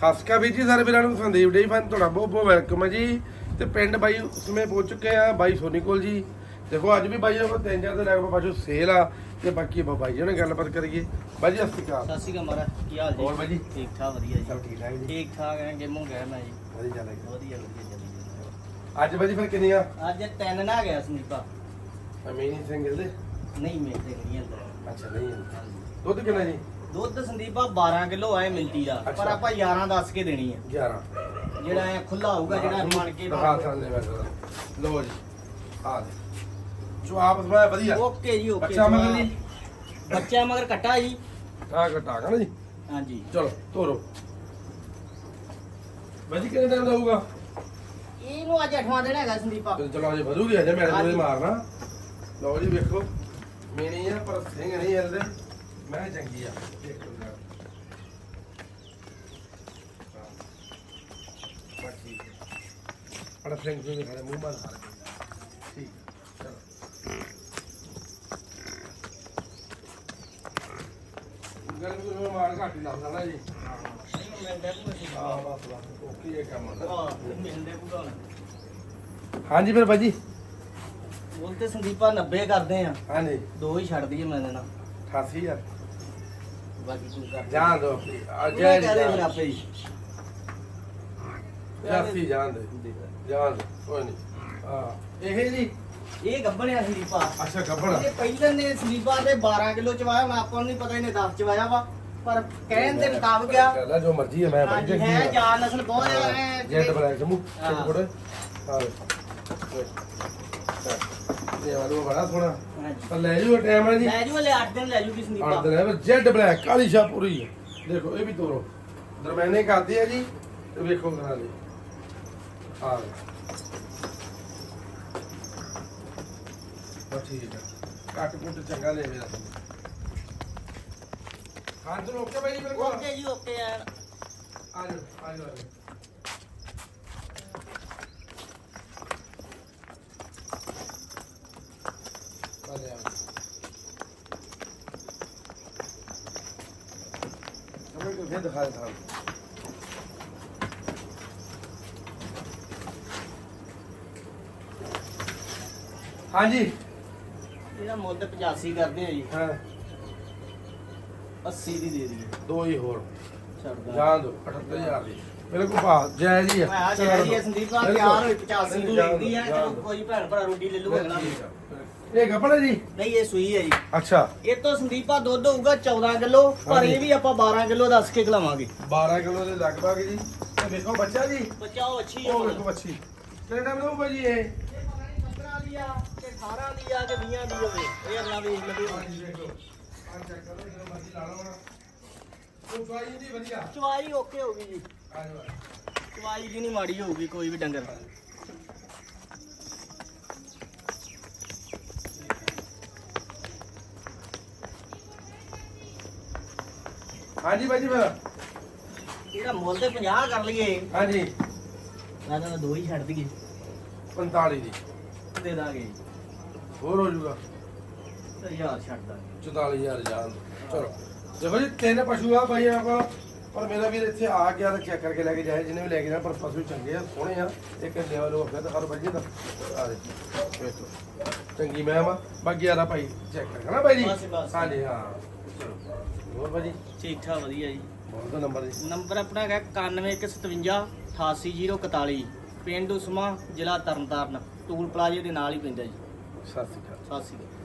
ਅਕਾਲ ਵੀਰ ਜੀ ਸਾਰੇ ਵੀਰਾਂ ਨੂੰ ਸੰਦੀਪ ਡੇ ਫਨ ਤੁਹਾਡਾ ਬਹੁਤ ਬਹੁਤ ਵੈਲਕਮ ਹੈ ਜੀ। ਤੇ ਪਿੰਡ ਬਾਈ ਉਸਮੇ ਪਹੁੰਚ ਚੁੱਕੇ ਆ ਬਾਈ ਸੋਨੀ ਕੋਲ ਜੀ। ਦੇਖੋ ਅੱਜ ਵੀ ਬਾਈ ਕੋਲ ਤਿੰਨ ਚਾਰ ਦੇ ਲੈ ਕੇ ਪਾਛੋ ਸੇਲ ਆ। ਤੇ ਬਾਕੀ ਆਪਾਂ ਬਾਈ ਜੀ ਨਾਲ ਗੱਲਬਾਤ ਕਰੀਏ। ਬਾਈ ਜੀ ਸਤਿ ਸ਼੍ਰੀ ਅਕਾਲ। ਸਤਿ ਸ਼੍ਰੀ ਅਕਾਲ ਮਹਾਰਾਜ ਕੀ ਹਾਲ ਜੀ? ਹੋਰ ਬਾਈ ਜੀ? ਠੀਕ ਠਾਕ ਵਧੀਆ ਸਭ ਜੀ ਠੀਕ ਠਾਕ ਜੀ। ਠੀਕ ਠਾਕ ਹੈ ਗੇਮੋਂ ਗਿਆ ਮੈਂ ਜੀ। ਵਧੀਆ ਚੱਲ ਰਿਹਾ। ਵਧੀਆ ਵਧੀਆ ਚੱਲੀ ਜਾਂਦਾ। ਅੱਜ ਬਾਈ ਜੀ ਫਿਰ ਕਿੰਨੀ ਆ ਅੱਜ ਤਿੰਨ ਨਾ ਗਿਆ ਸੰਦੀਪਾ ਅਮੀਨੀ ਸਿੰਘ ਦੇ? ਨਹੀਂ ਮਿਲਦੇ ਨਹੀਂ ਅੰਦਰ ਅੱਛਾ ਨਹੀਂ ਦੁੱਧ ਕਿੰਨਾ ਜੀ? ਦੁੱਧ ਸੰਦੀਪਾ 12 ਕਿਲੋ ਆਏ ਮਿਲਤੀ ਦਾ ਅੱਛਾ। ਪਰ ਆਪਾਂ 11 ਦੱਸ ਕੇ ਦੇਣੀ ਹੈ 11 ਜਿਹੜਾ ਐ ਖੁੱਲਾ ਹੋਊਗਾ ਜਿਹੜਾ ਮੰਨ ਕੇ ਦਿਖਾ ਸਕਦੇ ਵੈਸੇ ਲੋ ਜੀ ਆ ਦੇ ਜੋ ਆਪ ਸਮਾਇਆ ਵਧੀਆ। ਓਕੇ ਜੀ ਓਕੇ। ਬੱਚਾ ਮਗਰ ਜੀ। ਬੱਚਾ ਮਗਰ ਕੱਟਾ ਜੀ। ਆ ਘਟਾ ਨਾ ਜੀ। ਹਾਂਜੀ। ਚਲੋ ਤੋਰੋ। ਬਾਜੀ ਕਿੰਨੇ ਟਾਈਮ ਦਾ ਹੋਊਗਾ? ਇਹਨੂੰ ਅੱਜ ਅਠਵਾਂ ਦਿਨ ਹੈਗਾ ਸੰਦੀਪਾ। ਤੇ ਚਲੋ ਅਜੇ ਵਧੂਗੀ ਅਜੇ ਮੈਂ ਅਜੇ ਮਾਰਨਾ। ਲਓ ਜੀ ਵੇਖੋ। ਮੇਨੀ ਆ ਪਰ ਸਿੰਘ ਨਹੀਂ ਹਿਲਦੇ ਮੈਂ ਚੰਗੀ ਆ। ਦੇਖੋ ਜਰਾ ਹਾਂ। ਬਸ ਠੀਕ ਹੈ ਅੜਾ ਸਿੰਘ ਨੂੰ ਦਿਖਾ ਮੂੰਹ ਮਾਰ ਖਾ ਠੀਕ ਹੈ, ਚਲੋ। ਗੱਲ ਨੂੰ ਮਾਰ ਘੱਟ ਹੀ ਲੱਗਦਾ ਨਾ ਜੀ। ਹਾਂ ਬਸ ਬਸ ਓਕੇ ਇਹ ਕੰਮ। ਹੁੰਦਾ ਹਾਂਜੀ ਫਿਰ ਬਾਜੀ ਬੋਲ ਤੇ ਸੰਦੀਪਾ 90 ਕਰਦੇ ਆ। ਹਾਂਜੀ। ਦੋ ਹੀ ਛੱਡ ਦਈਏ ਮੈਂ ਦੇਣਾ। 88000 ਬਾਕੀ ਤੂੰ ਕਰ ਜਾਣ ਦੋ ਤੂੰ ਅੱਜ ਫਿਰ ਆਪੇ ਹੀ। ਜਾਸੀ ਜਾਣ ਦੇ ਜਾਣ ਦੇ ਕੋਈ ਨਹੀਂ। ਹਾਂ। ਇਹ ਜੀ ਇਹ ਗੱਬਣਿਆ ਸੰਦੀਪਾ ਅੱਛਾ ਗੱਬੜ ਇਹ ਪਹਿਲੇ ਨੇ ਸਲੀਪਾ ਦੇ 12 ਕਿਲੋ ਚਵਾਇਆ ਹੁਣ ਆਪਾਂ ਨੂੰ ਨਹੀਂ ਪਤਾ ਇਹਨੇ 10 ਚਵਾਇਆ ਵਾ। ਪਰ ਕਹਿਣ ਦੇ ਮੁਤਾਬਕ ਆ। ਕਹਿੰਦਾ ਜੋ ਮਰਜ਼ੀ ਹੈ ਮੈਂ ਹਾਂਜੀ ਚੰਗੀ ਹੈ ਆ। ਜਾਨ ਨਸਲ ਬਹੁਤ ਹੈ ਜੈਟ ਬਲੈਕ ਜਮੂ। ਚਿੱਟ ਕੋੜੇ ਹਾਂ। ਇਹ ਵਾਲੋ ਬੜਾ ਸੋਹਣਾ। ਪਰ ਲੈ ਜੂ ਟਾਈਮ ਹੈ ਜੀ। ਲੈ ਜੂ ਲੈ 8 ਦਿਨ ਲੈ ਜੂਗੀ ਸੰਦੀਪਾ ਆਰਡਰ ਹੈ ਜੈਟ ਬਲੈਕ ਕਾਲੀ ਸ਼ਾ ਪੂਰੀ ਹੈ। ਦੇਖੋ ਇਹ ਵੀ ਤੋਰੋ। ਦਰਮਿਆਨੇ ਕਰਦੇ ਆ ਜੀ ਤੇ ਵੇਖੋ ਕਰਾ ਲਈ। ਆ। ਬਸ ਠੀਕ ਹੈ। ਕੱਟ ਕੁੱਟ ਚੰਗਾ ਲੈ ਮੇਰਾ ਹਾਂ ਤੇ ਓਕੇ ਬਾਈ ਜੀ ਮੇਰੇ ਕੋਲ ਓਕੇ ਜੀ ਓਕੇ ਯਾਰ। ਆ ਜਾਓ ਆ ਜਾਓ ਆ ਜਾਓ ਆ ਜਾਓ ਹਾਂਜੀ। ਇਹਦਾ ਮੁੱਲ ਤੇ 85 ਕਰਦੇ ਆ ਜੀ। ਹਾਂ। 80 ਦੀ ਦੇ ਦਈਏ। ਦੋ ਹੀ ਹੋਰ। ਛੱਡ ਦਾ। ਜਾਣ ਦੋ। 78000 ਦੀ। ਮੇਰੇ ਕੋਲ ਭਾ ਜਾਇਜ਼ ਹੀ ਆ। ਜਿਹੜੀ ਇਹ ਸੰਦੀਪਾ ਤਿਆਰ ਹੋਈ 85 ਨੂੰ ਜਾਣ ਲੈਂਦੀ ਆ ਚਲੋ। ਕੋਈ ਭੈਣ ਭਰਾ ਰੋਟੀ ਲੈ ਲੂਗਾ ਅਗਲਾ ਆ। ਇਹ ਗੱਪਣਾ ਜੀ? ਨਹੀਂ ਇਹ ਸੂਈ ਹੈ ਜੀ। ਅੱਛਾ। ਇਹ ਤੋਂ ਸੰਦੀਪਾ ਦੁੱਧ ਹੋਊਗਾ 14 ਕਿਲੋ ਪਰ। ਇਹ ਵੀ ਆਪਾਂ 12 ਕਿਲੋ ਦੱਸ ਕੇ ਖਿਲਾਵਾਂਗੇ। 12 ਕਿਲੋ ਦੇ ਲਗਭਗ ਜੀ। ਤੇ ਵੇਖੋ ਬੱਚਾ ਜੀ? ਅੱਛੀ ਉਹ ਬੱਚੀ। ਕਿੰਨੇ ਟਾਈਮ ਦਾ ਹੋਊਗਾ ਜੀ ਇਹ? 15 ਦੀ ਆ ਤੇ 18 ਦੀ ਆ ਕਿ 20 ਦੀ ਹੋਵੇ। ਇਹ ਅਗਲਾ ਵੇਖ ਲਵੇ। ਹਾਂਜੀ ਦੇਖੋ। ਆ ਚੈੱਕ ਕਰੋ ਜਦੋਂ ਮਰਜ਼ੀ ਲਾ ਲਓ ਨਾ ਉਹ ਚੁਆਈ ਦੀ ਵਧੀਆ। ਚਵਾਈ ਓਕੇ ਹੋਊਗੀ ਜੀ। ਆ ਜਾਓ ਚਵਾਈ ਦੀ ਨਹੀਂ ਮਾੜੀ ਹੋਊਗੀ ਕੋਈ ਵੀ ਡੰਗਰ। ਹਾਂਜੀ ਬਾਈ ਜੀ ਇਹਦਾ ਮੁੱਲ ਤੇ 50 ਕਰ ਲਈਏ। ਹਾਂਜੀ। ਮੈਂ ਤਾਂ ਦੋ ਹੀ ਛੱਡ ਦਈਏ। 45 ਦੀ। ਦੇ ਦਾਂਗੇ। ਹੋਰ ਹੋ ਜਾਊਗਾ। ਹਜ਼ਾਰ ਛੱਡ ਦਾਂਗੇ। 44000 ਜਾਨ ਚਲੋ। ਦੇਖੋ ਜੀ ਤਿੰਨ ਪਸ਼ੂ ਆ ਭਾਈ ਆਪਾਂ ਪਰ ਮੇਰਾ ਵੀਰ ਇੱਥੇ ਆ ਗਿਆ ਤਾਂ ਚੈੱਕ ਕਰਕੇ ਲੈ ਕੇ ਜਾਏ ਜਿਹਨੇ ਵੀ ਲੈ ਕੇ ਜਾਣਾ ਪਰ ਪਸ਼ੂ ਚੰਗੇ ਆ ਸੋਹਣੇ ਆ ਇੱਕ ਲੈਵਲ ਹੋ ਗਿਆ ਤਾਂ ਹਰ ਬੱਜੇ ਤਾਂ ਆ ਦੇ ਵੇਖੋ ਚੰਗੀ ਮੈਂ ਆ। ਬਾਕੀ ਯਾਰਾ ਭਾਈ ਚੈੱਕ ਕਰਕੇ ਨਾ ਭਾਈ ਜੀ? ਬਸ, ਬਸ। ਹਾਂਜੀ ਹਾਂ। ਚਲੋ ਹੋਰ ਭਾਜੀ? ਠੀਕ ਠਾਕ ਵਧੀਆ ਜੀ। ਦਾ ਨੰਬਰ ਜੀ? ਨੰਬਰ ਆਪਣਾ ਹੈਗਾ 9157 88041 ਪਿੰਡ ਉਸਮਾ ਜ਼ਿਲ੍ਹਾ ਤਰਨਤਾਰਨ ਟੂਲ ਪਲਾਜ਼ੇ ਦੇ ਨਾਲ ਹੀ ਪੈਂਦਾ ਜੀ। ਸਤਿ ਸ਼੍ਰੀ ਅਕਾਲ। ਸਤਿ ਸ਼੍ਰੀ ਅਕਾਲ।